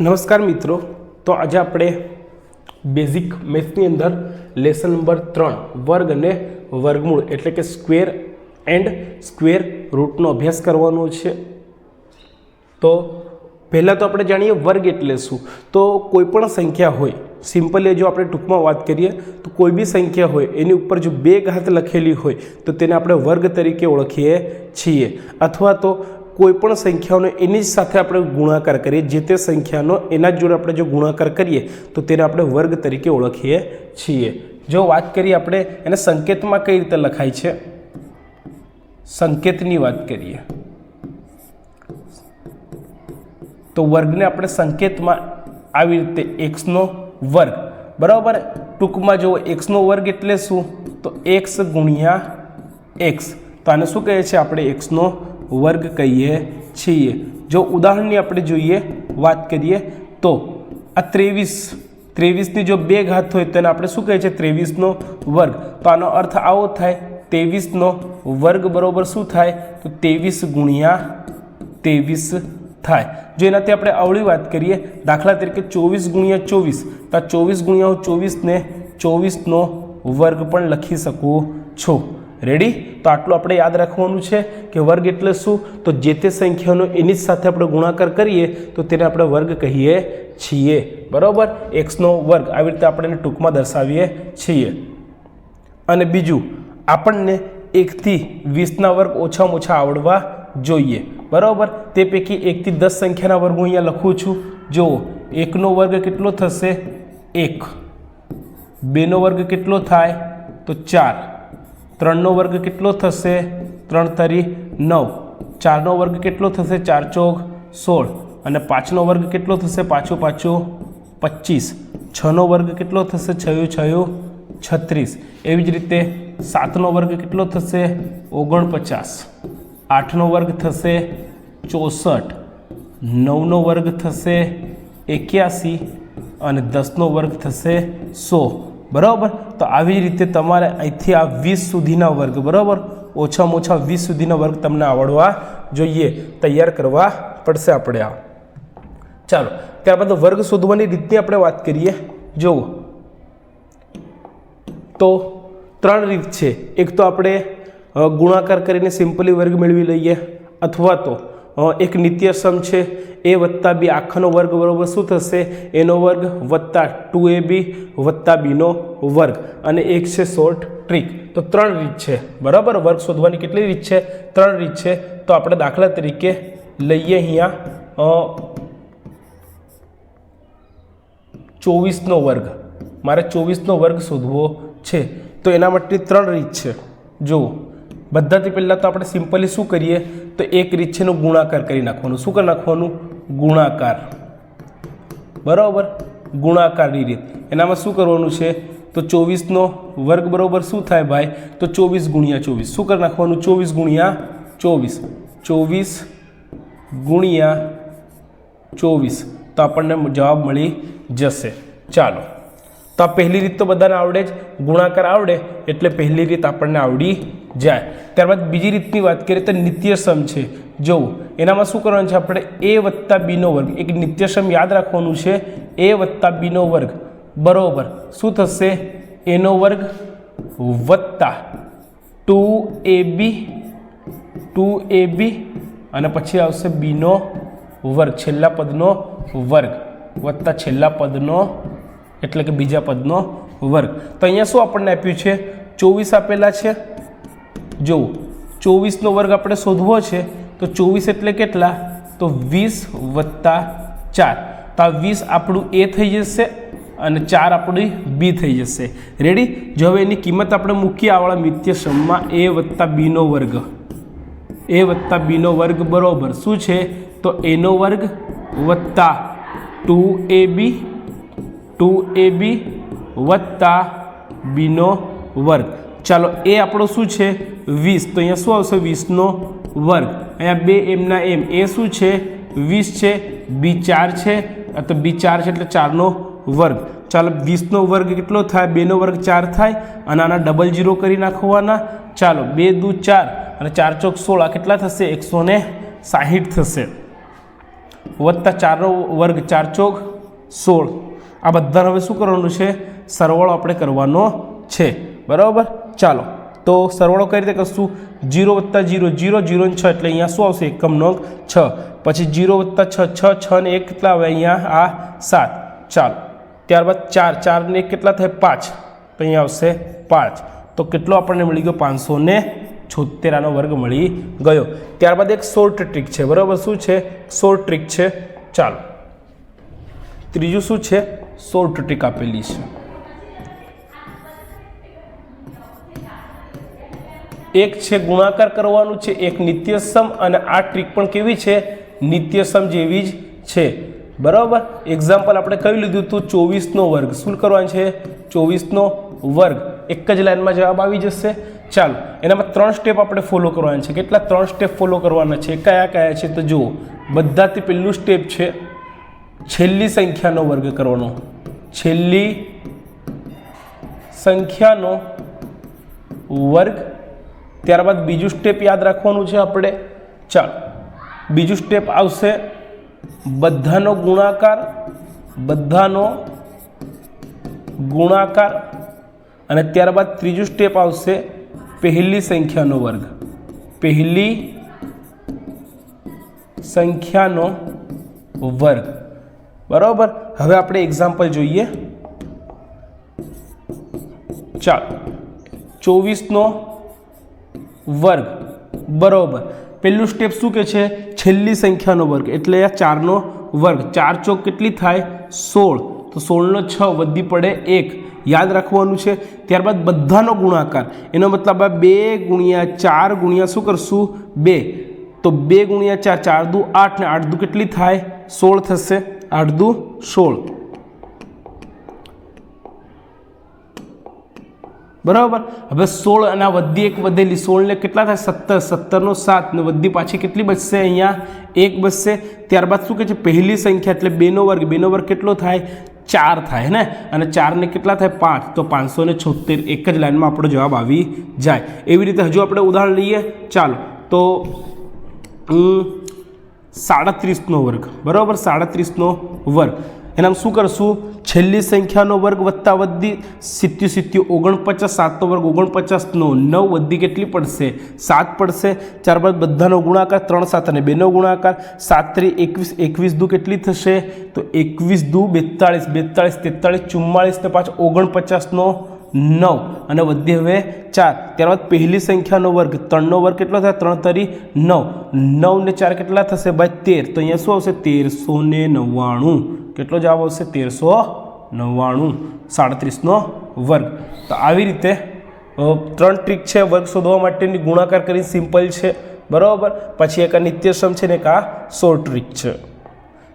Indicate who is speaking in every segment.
Speaker 1: નમસ્કાર મિત્રો, તો આજે આપણે બેઝિક મેથ્સની અંદર લેસન નંબર ત્રણ, વર્ગ અને વર્ગમૂળ, એટલે કે સ્ક્વેર એન્ડ સ્ક્વેર રૂટનો અભ્યાસ કરવાનો છે. તો પહેલાં તો આપણે જાણીએ વર્ગ એટલે શું? તો કોઈ પણ સંખ્યા હોય સિમ્પલી જો આપણે ટૂંકમાં વાત કરીએ, તો કોઈ બી સંખ્યા હોય, એની ઉપર જો બે ઘાત લખેલી હોય, તો તેને આપણે વર્ગ તરીકે ઓળખીએ છીએ. અથવા તો કોઈ પણ સંખ્યાઓનો એની જ સાથે આપણે ગુણાકાર કરીએ, જે તે સંખ્યાનો એના જ જોડે આપણે જો ગુણાકાર કરીએ, તો તેને આપણે વર્ગ તરીકે ઓળખીએ છીએ. જો વાત કરીએ આપણે, એને સંકેતમાં કઈ રીતે લખાય છે? સંકેતની વાત કરીએ. તો વર્ગને આપણે સંકેતમાં આવી રીતે એક્સનો વર્ગ. બરાબર? ટૂંકમાં જો એક્સનો વર્ગ એટલે શું? તો એક્સ ગુણ્યા એક્સ તો આને શું કહે છે આપણે એક્સનો વર્ગ કહીએ છીએ. જો ઉદાહરણની આપણે જોઈએ, વાત કરીએ, તો આ ત્રેવીસ, ત્રેવીસની જો બે ઘાત હોય તેને આપણે શું કહે છે ત્રેવીસનો વર્ગ. તો આનો અર્થ આવો થાય, ત્રેવીસનો વર્ગ બરાબર શું થાય? તો ત્રેવીસ ગુણ્યા ત્રેવીસ થાય. જો એનાથી આપણે અવળી વાત કરીએ, દાખલા તરીકે ચોવીસ ગુણ્યા ચોવીસ, તો આ ચોવીસ ગુણ્યા ચોવીસને ચોવીસનો વર્ગ પણ લખી શકું છું. રેડી તો આટલું આપણે યાદ રાખવાનું છે કે વર્ગ એટલે શું? તો જે તે સંખ્યાનો એની જ સાથે આપણે ગુણાકાર કરીએ, તો તેને આપણે વર્ગ કહીએ છીએ. બરાબર? એક્સનો વર્ગ આવી રીતે આપણે ટૂંકમાં દર્શાવીએ છીએ. અને બીજું, આપણને એકથી વીસના વર્ગ ઓછામાં ઓછા આવડવા જોઈએ. બરાબર? તે પૈકી એકથી દસ સંખ્યાના વર્ગ હું અહીંયા લખું છું. જુઓ, એકનો વર્ગ કેટલો થશે? એક. બેનો વર્ગ કેટલો થાય? તો ચાર. ત્રણનો વર્ગ કેટલો થશે? ત્રણ તરી નવ. ચારનો વર્ગ કેટલો થશે? ચાર ચોક સોળ. અને પાંચનો વર્ગ કેટલો થશે? પાછું પાછું પચીસ. છનો વર્ગ કેટલો થશે? છયું છયું છત્રીસ. એવી જ રીતે સાતનો વર્ગ કેટલો થશે? ઓગણપચાસ. આઠનો વર્ગ થશે? ચોસઠ, નવનો વર્ગ થશે એક્યાસી અને દસનો વર્ગ થશે સો. બરાબર? તો આવી રીતે તમારે અહીંથી આ વીસ સુધીના વર્ગ, બરાબર? ઓછામાં ઓછા વીસ સુધીના વર્ગ તમને આવડવા જોઈએ. તૈયાર કરવા પડશે આપણે આ. ચાલો, ત્યારબાદ વર્ગ શોધવાની રીતની આપણે વાત કરીએ. જુઓ. તો ત્રણ રીત છે. એક તો આપણે ગુણાકાર કરીને સિમ્પલી વર્ગ મેળવી લઈએ. અથવા તો એક નિત્યસમ છે. એ વત્તા બી આખાનો વર્ગ બરાબર શું થશે? એનો વર્ગ વત્તા ટુ એ બી વત્તા બીનો વર્ગ. અને એક છે શોર્ટ ટ્રીક. તો ત્રણ રીત છે. બરાબર? વર્ગ શોધવાની કેટલી રીત છે? ત્રણ રીત છે. તો આપણે દાખલા તરીકે લઈએ અહીંયા ચોવીસનો વર્ગ. મારે ચોવીસનો વર્ગ શોધવો છે. તો એના માટે ત્રણ રીત છે. જુઓ. બધાથી પહેલાં તો આપણે સિમ્પલી શું કરીએ? તો એક રીત છે એનો ગુણાકાર કરી નાખવાનું. શું કરી નાખવાનું? ગુણાકાર. બરાબર? ગુણાકારની રીત. એનામાં શું કરવાનું છે? તો ચોવીસનો વર્ગ બરાબર શું થાય ભાઈ? તો ચોવીસ ગુણ્યા ચોવીસ. શું કરી નાખવાનું? ચોવીસ ગુણ્યા ચોવીસ. ચોવીસ ગુણ્યા ચોવીસ. તો આપણને જવાબ મળી જશે. ચાલો. તો આ પહેલી રીત તો બધાને આવડે જ, ગુણાકાર આવડે, એટલે પહેલી રીત આપણને આવડી જાય. ત્યારબાદ બીજી રીતની વાત કરીએ તો નિત્યસમ છે. જોવું, એનામાં શું કરવાનું છે આપણે? એ વત્તા બીનો વર્ગ. એક નિત્યસમ યાદ રાખવાનું છે, એ વત્તા બીનો વર્ગ. બરાબર. શું થશે? એનો વર્ગ વત્તા ટુ એ બી, ટુ એ બી, અને પછી આવશે બીનો વર્ગ, છેલ્લા પદનો વર્ગ. વત્તા છેલ્લા પદનો એટલે કે બીજા પદનો વર્ગ. તો અહીંયા શું આપણને આપ્યું છે? ચોવીસ આપેલા છે. જુઓ ચોવીસનો વર્ગ આપણે શોધવો છે, તો ચોવીસ એટલે કેટલા? તો વીસ વત્તા ચાર. તો આ વીસ આપણું એ થઈ જશે અને ચાર આપણી બી થઈ જશે. રેડી જો હવે એની કિંમત આપણે મૂકીએ આવડા મિત્ય સમમાં એ વત્તા બીનો વર્ગ. એ વત્તા બીનો વર્ગ બરાબર. શું છે? તો એનો વર્ગ વત્તા ટુ એ બી ટુ એ બી વત્તા બીનો વર્ગ. ચાલો, એ આપણો શું છે? વીસ. તો અહીંયા શું આવશે? વીસનો વર્ગ. અહીંયા બે એમના એમ. એ શું છે? વીસ છે. બી ચાર છે. તો બી ચાર છે એટલે ચારનો વર્ગ. ચાલો, વીસનો વર્ગ કેટલો થાય? બેનો વર્ગ ચાર થાય અને આના ડબલ જીરો કરી નાખવાના. ચાલો, બે દુ ચાર અને ચાર ચોક સોળ. આ કેટલા થશે? એકસો ને સાહીઠ થશે. વત્તા ચારનો વર્ગ ચાર ચોક સોળ. આ બધાને હવે શું કરવાનું છે? સરવાળો આપણે કરવાનો છે. બરાબર? ચાલો. તો સરવાળો કઈ રીતે કરશું? જીરો વત્તા જીરો જીરો જીરો છ એટલે અહીંયા શું આવશે? એકમ નંગ છ. પછી જીરો વત્તા છ છ છ ને એક કેટલા આવે? અહીંયા આ સાત. ચાલો. ત્યારબાદ ચાર. ચાર ને એક કેટલા થાય? પાંચ. તો અહીંયા આવશે પાંચ. તો કેટલો આપણને મળી ગયો? પાંચસો ને છોતેર. આનો વર્ગ મળી ગયો. ત્યારબાદ એક શોર્ટ ટ્રીક છે. બરાબર? શું છે? શોર્ટ ટ્રીક છે. ચાલો. ત્રીજું શું છે? શોર્ટ ટ્રીક આપેલી છે. એક છે ગુણાકાર કરવાનું છે, એક નિત્યસમ અને આ ટ્રીક પણ કેવી છે? નિત્યસમ જેવી જ છે. બરાબર? એક્ઝામ્પલ આપણે કહી લીધું હતું, ચોવીસનો વર્ગ. શું કરવાનું છે? ચોવીસનો વર્ગ. એક જ લાઇનમાં જવાબ આવી જશે. ચાલો, એનામાં ત્રણ સ્ટેપ આપણે ફોલો કરવાના છે. કેટલા ત્રણ સ્ટેપ ફોલો કરવાના છે? કયા કયા છે? તો જુઓ, બધાથી પહેલું સ્ટેપ છે છેલ્લી સંખ્યાનો વર્ગ કરવાનો. છેલ્લી સંખ્યાનો વર્ગ. ત્યારબાદ બીજું સ્ટેપ યાદ રાખવાનું છે આપણે. ચાલો, બીજું સ્ટેપ આવશે. બધાનો ગુણાકાર બધાનો ગુણાકાર. અને ત્યારબાદ ત્રીજું સ્ટેપ આવશે પહેલી સંખ્યાનો વર્ગ. પહેલી સંખ્યાનો વર્ગ. બરાબર? હવે આપણે એક્ઝામ્પલ જોઈએ. ચાલો. ચોવીસનો વર્ગ. બરાબર. પહેલું સ્ટેપ શું કે છે? છેલ્લી સંખ્યાનો વર્ગ. એટલે આ ચારનો વર્ગ. ચાર ચોક કેટલી થાય? સોળ. તો સોળનો છ વધી પડે એક. યાદ રાખવાનું છે. ત્યારબાદ બધાનો ગુણાકાર. એનો મતલબ આ બે ગુણ્યા ચાર ગુણ્યા શું કરશું? બે. તો બે ગુણ્યા ચાર ચાર દુ આઠ ને આઠ દુ કેટલી થાય? સોળ થશે. આઠ દુ સોળ બરાબર? હવે સોળ અને આ વધી એક વધેલી સોળને કેટલા થાય? સત્તર. સત્તરનો સાત ને વધી પાછી કેટલી બચશે અહીંયા? એક બચશે. ત્યારબાદ શું કહે છે? પહેલી સંખ્યા એટલે બેનો વર્ગ. બેનો વર્ગ કેટલો થાય? ચાર થાય ને? અને ચારને કેટલા થાય? પાંચ. તો પાંચસો ને છોતેર એક જ લાઈનમાં આપણો જવાબ આવી જાય. એવી રીતે હજુ આપણે ઉદાહરણ લઈએ. ચાલો. તો સાડત્રીસનો વર્ગ. બરાબર? સાડત્રીસનો વર્ગ. એનામાં શું કરશું? છેલ્લી સંખ્યાનો વર્ગ વત્તા વધી સિત્યુ સિત્યુ ઓગણપચાસ, સાતનો વર્ગ ઓગણપચાસનો નવ, વધી કેટલી પડશે? સાત પડશે. ત્યારબાદ બધાનો ગુણાકાર ત્રણ, સાત અને બેનો ગુણાકાર. સાત ત્રી, એકવીસ એકવીસ દુ કેટલી થશે? તો એકવીસ દુ બેતાળીસ બેતાળીસ, તેતાળીસ, ચુમ્માળીસ ને પાછો ઓગણપચાસનો નવ. અને વધી હવે ચાર. ત્યારબાદ પહેલી સંખ્યાનો વર્ગ. ત્રણનો વર્ગ કેટલો થાય? ત્રણ તરી નવ. નવ ને ચાર કેટલા થશે ભાઈ? તેર. તો અહીંયા શું આવશે? તેરસો ને નવ્વાણું. કેટલો જવાબ આવશે? તેરસો નવ્વાણું. સાડત્રીસનો વર્ગ. તો આવી રીતે ત્રણ ટ્રીક છે વર્ગ શોધવા માટેની. ગુણાકાર કરીને સિમ્પલ છે. બરાબર? પછી એક આ નિત્યસમ છે ને એક આ શોર્ટ ટ્રીક છે.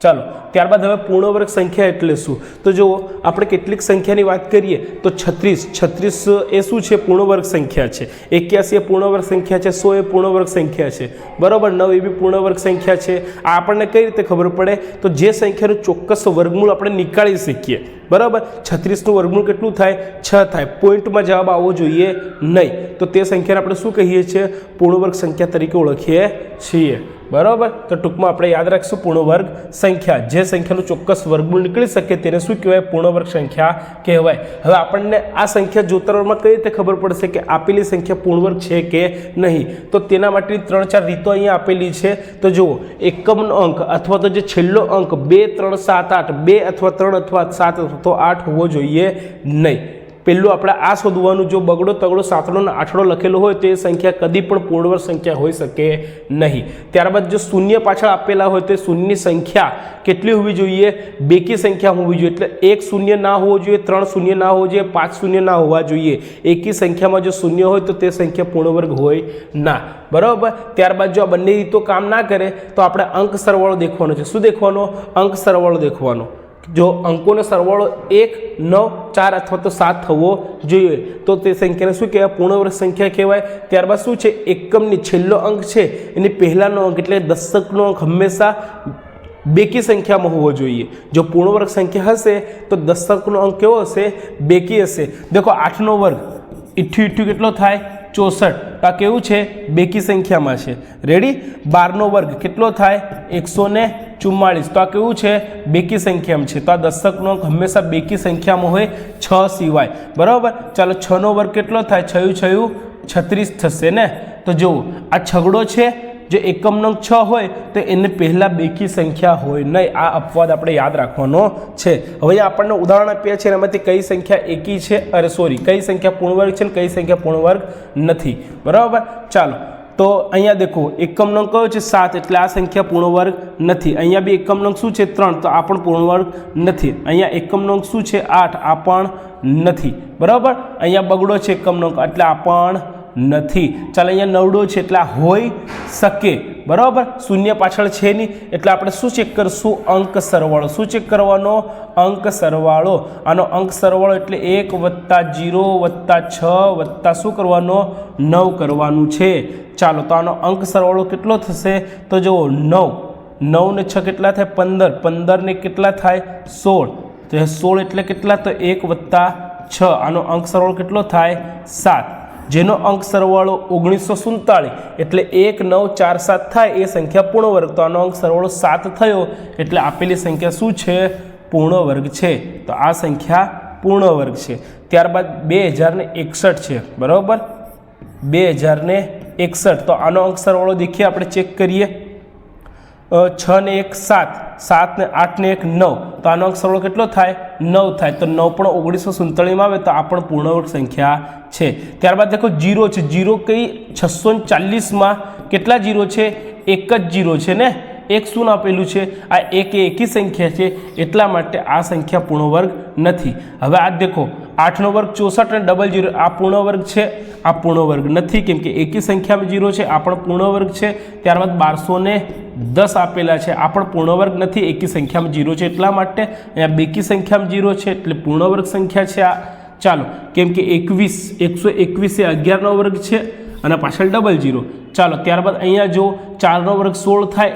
Speaker 1: ચાલો, ત્યારબાદ હવે પૂર્ણવર્ગ સંખ્યા એટલે શું? તો જુઓ, આપણે કેટલીક સંખ્યાની વાત કરીએ, તો છત્રીસ. છત્રીસ એ શું છે? પૂર્ણવર્ગ સંખ્યા છે. એક્યાસી એ પૂર્ણવર્ગ સંખ્યા છે, સો એ પૂર્ણવર્ગ સંખ્યા છે. બરાબર? નવ એ બી પૂર્ણવર્ગ સંખ્યા છે. આ આપણને કઈ રીતે ખબર પડે? તો જે સંખ્યાનું ચોક્કસ વર્ગમૂળ આપણે નીકાળી શકીએ. બરાબર? છત્રીસનું વર્ગમૂળ કેટલું થાય? છ થાય. પોઈન્ટમાં જવાબ આવવો જોઈએ નહીં. તો તે સંખ્યાને આપણે શું કહીએ છીએ? પૂર્ણવર્ગ સંખ્યા તરીકે ઓળખીએ છીએ. બરાબર? તો ટૂંકમાં આપણે યાદ રાખીશું પૂર્ણ વર્ગ સંખ્યા. જે સંખ્યાનું ચોક્કસ વર્ગમૂળ નીકળી શકે તેને શું કહેવાય? પૂર્ણવર્ગ સંખ્યા કહેવાય. હવે આપણને આ સંખ્યા જોતરમાં કઈ રીતે ખબર પડશે કે આપેલી સંખ્યા પૂર્ણવર્ગ છે કે નહીં? તો તેના માટેની ત્રણ ચાર રીતો અહીંયા આપેલી છે. તો જુઓ, એકમનો અંક અથવા તો જે છેલ્લો અંક, બે, ત્રણ, સાત, આઠ, બે અથવા ત્રણ અથવા સાત અથવા તો આઠ હોવો જોઈએ નહીં. પહેલું આપણે આ શોધવાનું, જો બગડો, તગડો સાતડો અને આઠડો લખેલો હોય તો એ સંખ્યા કદી પણ પૂર્ણવર્ગ સંખ્યા હોઈ શકે નહીં. ત્યારબાદ જો શૂન્ય પાછળ આપેલા હોય તો શૂન્યની સંખ્યા કેટલી હોવી જોઈએ? બેકી સંખ્યા હોવી જોઈએ. એટલે એક શૂન્ય ના હોવો જોઈએ, ત્રણ શૂન્ય ના હોવો જોઈએ, પાંચ શૂન્ય ના હોવા જોઈએ. એકી સંખ્યામાં જો શૂન્ય હોય તો તે સંખ્યા પૂર્ણવર્ગ હોય ના. બરાબર? ત્યારબાદ જો આ બંને રીતો કામ ના કરે તો આપણે અંક સરવાળો દેખવાનો છે. શું દેખવાનો? અંક સરવાળો દેખવાનો. જો અંકોનો સરવાળો એક, નવ, ચાર અથવા તો સાત થવો જોઈએ, તો તે સંખ્યાને શું કહેવાય? પૂર્ણવર્ગ સંખ્યા કહેવાય. ત્યારબાદ શું છે? એકમની છેલ્લો અંક છે. એની પહેલાંનો અંક એટલે દશકનો અંક હંમેશા બેકી સંખ્યામાં હોવો જોઈએ. જો પૂર્ણવર્ગ સંખ્યા હશે, તો દશકનો અંક કેવો હશે? બેકી હશે. દેખો, આઠનો વર્ગ, ઇઠ્ઠું ઇઠ્ઠું કેટલો થાય? ચોસઠ. આ કેવું છે? બેકી સંખ્યામાં છે. રેડી બારનો વર્ગ કેટલો થાય? એકસો ને ચુમ્માળીસ. તો આ કેવું છે? બેકી સંખ્યામાં છે. તો આ દશકનો અંક હંમેશા બેકી સંખ્યામાં હોય છ સિવાય. બરાબર? ચાલો છનો વર્ગ કેટલો થાય? છયું છયું છત્રીસ થશે ને? તો જુઓ, આ છગડો છે જો એકમ નંગ છ હોય, તો એને પહેલાં બેકી સંખ્યા હોય નહીં. આ અપવાદ આપણે યાદ રાખવાનો છે. હવે આપણને ઉદાહરણ આપ્યા છે એમાંથી કઈ સંખ્યા એકી છે? અરે સોરી કઈ સંખ્યા પૂર્ણવર્ગ છે ને કઈ સંખ્યા પૂર્ણવર્ગ નથી. બરાબર? ચાલો, તો અહીંયા દેખો એકમ નંગ કયો છે? સાત, એટલે આ સંખ્યા પૂર્ણવર્ગ નથી. અહીંયા બી એકમ નંગ શું છે? ત્રણ, તો આ પણ પૂર્ણવર્ગ નથી. અહીંયા એકમ નંગ શું છે? આઠ, આ પણ નથી. બરાબર? અહીંયા બગડો છે એકમ નંગ એટલે આ પણ નથી. ચાલો, અહીંયા નવડો છે એટલે હોઈ શકે. બરાબર? શૂન્ય પાછળ છે નહીં. એટલે આપણે શું ચેક કરશું? અંક સરવાળો. શું ચેક કરવાનો? અંક સરવાળો. આનો અંક સરવાળો એટલે એક વત્તા જીરો વત્તા છ વત્તા શું કરવાનો? નવ કરવાનું છે. ચાલો, તો આનો અંક સરવાળો કેટલો થશે? તો જુઓ, નવ. નવ ને છ કેટલા થાય? પંદર. પંદર ને કેટલા થાય? સોળ. તો સોળ એટલે કેટલા? તો એક વત્તા છ. આનો અંક સરવાળો કેટલો થાય? સાત. જેનો અંક સરવાળો ઓગણીસો સુડતાળીસ એટલે એક નવ ચાર સાત થાય એ સંખ્યા પૂર્ણ વર્ગ. તો આનો અંક સરવાળો સાત થયો એટલે આપેલી સંખ્યા શું છે? પૂર્ણ વર્ગ છે. તો આ સંખ્યા પૂર્ણ વર્ગ છે. ત્યારબાદ બે હજારને એકસઠ છે. બરાબર? બે હજારને એકસઠ. તો આનો અંક સરવાળો દેખીએ, આપણે ચેક કરીએ. છ ને એક સાત સાત ને આઠ ને એક નવ. તો આનો અંક સરવાળો કેટલો થાય? નવ થાય. તો નવ પણ ઓગણીસો સુડતાળીસમાં આવે તો આ પણ પૂર્ણવર્ગ સંખ્યા છે. ત્યારબાદ દેખો જીરો છે. જીરો કઈ? છસો ચાલીસમાં. કેટલા જીરો છે? એક જ જીરો છે ને? એક શું આપેલું છે? આ એક એકી સંખ્યા છે, એટલા માટે આ સંખ્યા પૂર્ણવર્ગ નથી. હવે આ દેખો, આઠનો વર્ગ ચોસઠ અને ડબલ જીરો, આ પૂર્ણ વર્ગ છે, આ પૂર્ણ વર્ગ નથી, કેમ કે એકી સંખ્યામાં જીરો છે, આ પણ પૂર્ણ વર્ગ છે. ત્યારબાદ બારસો ને દસ આપેલા છે, આ પણ પૂર્ણ વર્ગ નથી, એકી સંખ્યામાં જીરો છે, એટલા માટે અહીંયા બેકી સંખ્યામાં જીરો છે, એટલે પૂર્ણ વર્ગ સંખ્યા છે આ. ચાલો, કેમ કે એકવીસ, એકસો એકવીસ એ અગિયારનો વર્ગ છે, અને પાછળ ડબલ જીરો. ચાલો, ત્યારબાદ અહીંયા જો ચારનો વર્ગ સોળ થાય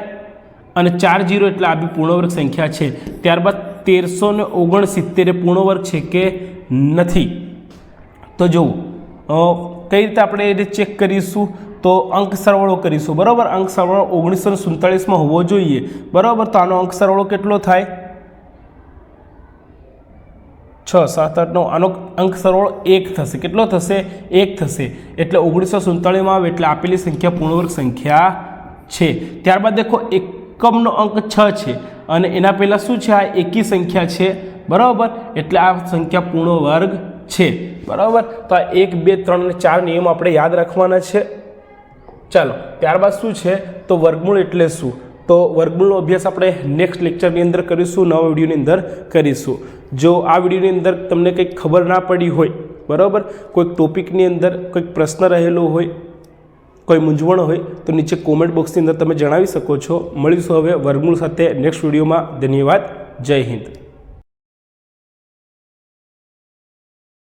Speaker 1: અને ચાર જીરો એટલે આ બી પૂર્ણવર્ગ સંખ્યા છે. ત્યારબાદ તેરસો ને ઓગણસિત્તેર પૂર્ણવર્ગ છે કે નથી. તો જુઓ કઈ રીતે આપણે એ રીતે ચેક કરીશું? તો અંક સરવાળો કરીશું. બરાબર? અંક સરવાળો ઓગણીસો ને સુડતાળીસમાં હોવો જોઈએ. બરાબર? તો આનો અંક સરવાળો કેટલો થાય? છ, સાત, આઠ, નવ. આનો અંક સરવાળો એક થશે. કેટલો થશે? એક થશે. એટલે ઓગણીસો સુડતાળીસમાં આવે એટલે આપેલી સંખ્યા પૂર્ણવર્ગ સંખ્યા છે. ત્યારબાદ દેખો એકમનો અંક છ છે અને એના પહેલાં શું છે? આ એકી સંખ્યા છે. બરાબર? એટલે આ સંખ્યા પૂર્ણ વર્ગ છે. બરાબર? તો આ એક, બે, ત્રણ અને ચાર નિયમ આપણે યાદ રાખવાના છે. ચાલો, ત્યારબાદ શું છે? તો વર્ગમૂળ એટલે શું? તો વર્ગમૂળનો અભ્યાસ આપણે નેક્સ્ટ લેક્ચરની અંદર કરીશું, નવા વિડીયોની અંદર કરીશું. જો આ વિડીયોની અંદર તમને કંઈક ખબર ના પડી હોય, બરાબર? કોઈક ટોપિકની અંદર કોઈક પ્રશ્ન રહેલો હોય કોઈ મૂંઝવણ હોય તો નીચે કોમેન્ટ બોક્સની અંદર તમે જણાવી શકો છો. મળીશું હવે વર્ગમૂળ સાથે નેક્સ્ટ વિડીયોમાં ધન્યવાદ. જય હિન્દ.